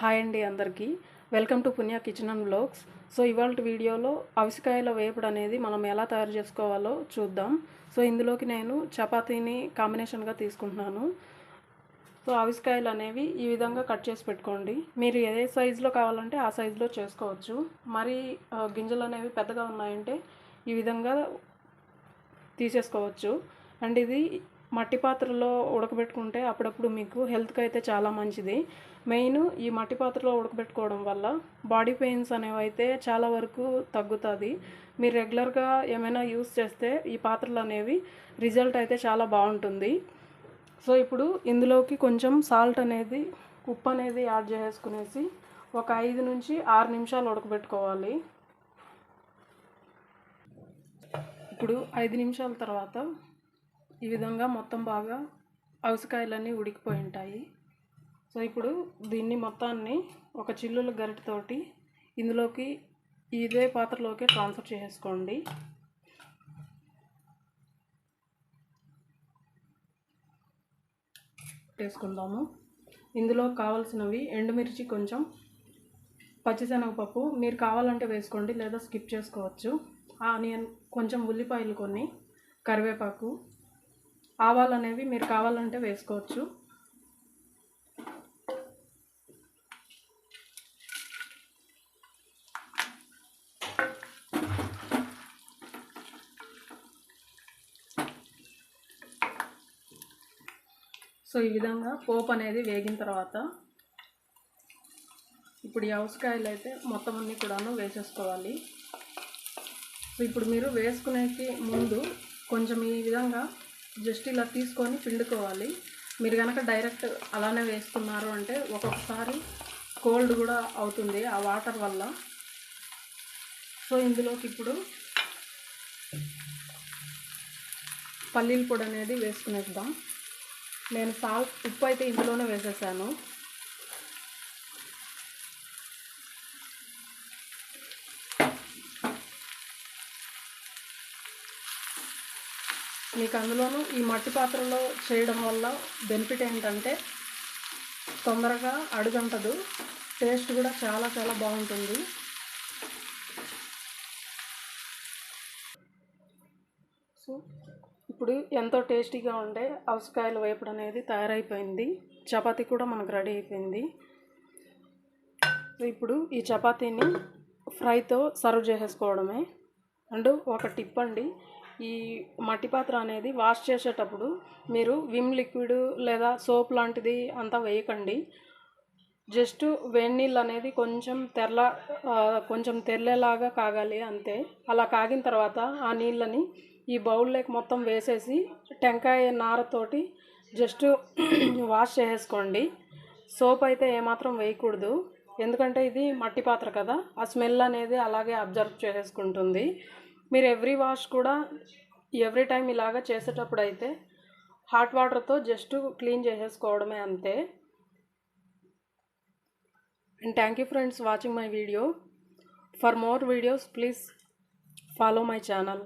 Hi అండి అందరికీ. Welcome to Punya kitchen and blogs. So ఇవాళ వీడియోలో అవిసికాయల వేపుడు అనేది మనం ఎలా తయారు చేసుకోవాలో చూద్దాం. సో ఇందులోకి నేను చపాతీని కాంబినేషన్గా తీసుకుంటున్నాను. సో అవిసికాయలు అనేవి ఈ విధంగా కట్ చేసి పెట్టుకోండి. మీరు ఏ సైజులో కావాలంటే ఆ సైజులో చేసుకోవచ్చు. మరి గింజలు అనేవి పెద్దగా ఉన్నాయంటే ఈ విధంగా తీసేసుకోవచ్చు. అండ్ ఇది మట్టి పాత్రలో ఉడకబెట్టుకుంటే అప్పుడప్పుడు మీకు హెల్త్కి అయితే చాలా మంచిది. మెయిన్ ఈ మట్టి పాత్రలో ఉడకబెట్టుకోవడం వల్ల బాడీ పెయిన్స్ అనేవి అయితే చాలా వరకు తగ్గుతుంది. మీరు రెగ్యులర్గా ఏమైనా యూస్ చేస్తే ఈ పాత్రలు అనేవి రిజల్ట్ అయితే చాలా బాగుంటుంది. సో ఇప్పుడు ఇందులోకి కొంచెం సాల్ట్ అనేది ఉప్పు అనేది యాడ్ చేసుకునేసి ఒక ఐదు నుంచి ఆరు నిమిషాలు ఉడకబెట్టుకోవాలి. ఇప్పుడు ఐదు నిమిషాల తర్వాత ఈ విధంగా మొత్తం బాగా అవసకాయలన్నీ ఉడికిపోయి ఉంటాయి సో ఇప్పుడు దీన్ని మొత్తాన్ని ఒక చిల్లుల గరిటతోటి ఇందులోకి ఇదే పాత్రలోకి ట్రాన్స్ఫర్ చేసుకోండి. వేసుకుందాము. ఇందులో కావాల్సినవి ఎండుమిర్చి కొంచెం పచ్చిశనగపప్పు. మీరు కావాలంటే వేసుకోండి లేదా స్కిప్ చేసుకోవచ్చు. ఆనియన్ కొంచెం ఉల్లిపాయలు కొన్ని కరివేపాకు ఆవాలు అనేవి మీరు కావాలంటే వేసుకోవచ్చు. సో ఈ విధంగా పోపు అనేది వేగిన తర్వాత ఇప్పుడు ఈ అవసకాయలు అయితే మొత్తం అన్నీ కూడాను వేసేసుకోవాలి. సో ఇప్పుడు మీరు వేసుకునేకి ముందు కొంచెం ఈ విధంగా జస్ట్ ఇలా తీసుకొని పిండుకోవాలి. మీరు కనుక డైరెక్ట్ అలానే వేస్తున్నారు అంటే ఒక్కొక్కసారి కోల్డ్ కూడా అవుతుంది ఆ వాటర్ వల్ల. సో ఇందులోకి ఇప్పుడు పల్లీల పొడి అనేది వేసుకునేద్దాం. నేను సాల్ట్ ఉప్పు అయితే ఇందులోనే వేసేసాను. మీకు అందులోనూ ఈ మట్టి పాత్రలో చేయడం వల్ల బెనిఫిట్ ఏంటంటే తొందరగా అడుగంటదు టేస్ట్ కూడా చాలా చాలా బాగుంటుంది. సో ఇప్పుడు ఎంతో టేస్టీగా ఉండే అవసకాయల వేపుడు అనేది తయారైపోయింది. చపాతీ కూడా మనకు రెడీ అయిపోయింది. ఇప్పుడు ఈ చపాతీని ఫ్రైతో సర్వ్ చేసేసుకోవడమే. అండ్ ఒక టిప్ అండి ఈ మట్టి పాత్ర అనేది వాష్ చేసేటప్పుడు మీరు విమ్ లిక్విడ్ లేదా సోప్ లాంటిది అంతా వేయకండి. జస్ట్ వేడినీళ్ళు అనేది కొంచెం తెరల కొంచెం తెరలేలాగా కాగాలి అంతే. అలా కాగిన తర్వాత ఆ నీళ్ళని ఈ బౌల్లోకి మొత్తం వేసేసి టెంకాయ నారతోటి జస్ట్ వాష్ చేసేసుకోండి. సోప్ అయితే ఏమాత్రం వేయకూడదు. ఎందుకంటే ఇది మట్టి పాత్ర కదా. ఆ స్మెల్ అనేది అలాగే అబ్జర్వ్ చేసేసుకుంటుంది. మీరు ఎవ్రీ వాష్ కూడా ఎవ్రీ టైం ఇలాగా చేసేటప్పుడు అయితే హాట్ వాటర్తో జస్ట్ క్లీన్ చేసేసుకోవడమే అంతే. And thank you friends watching my video for more videos please follow my channel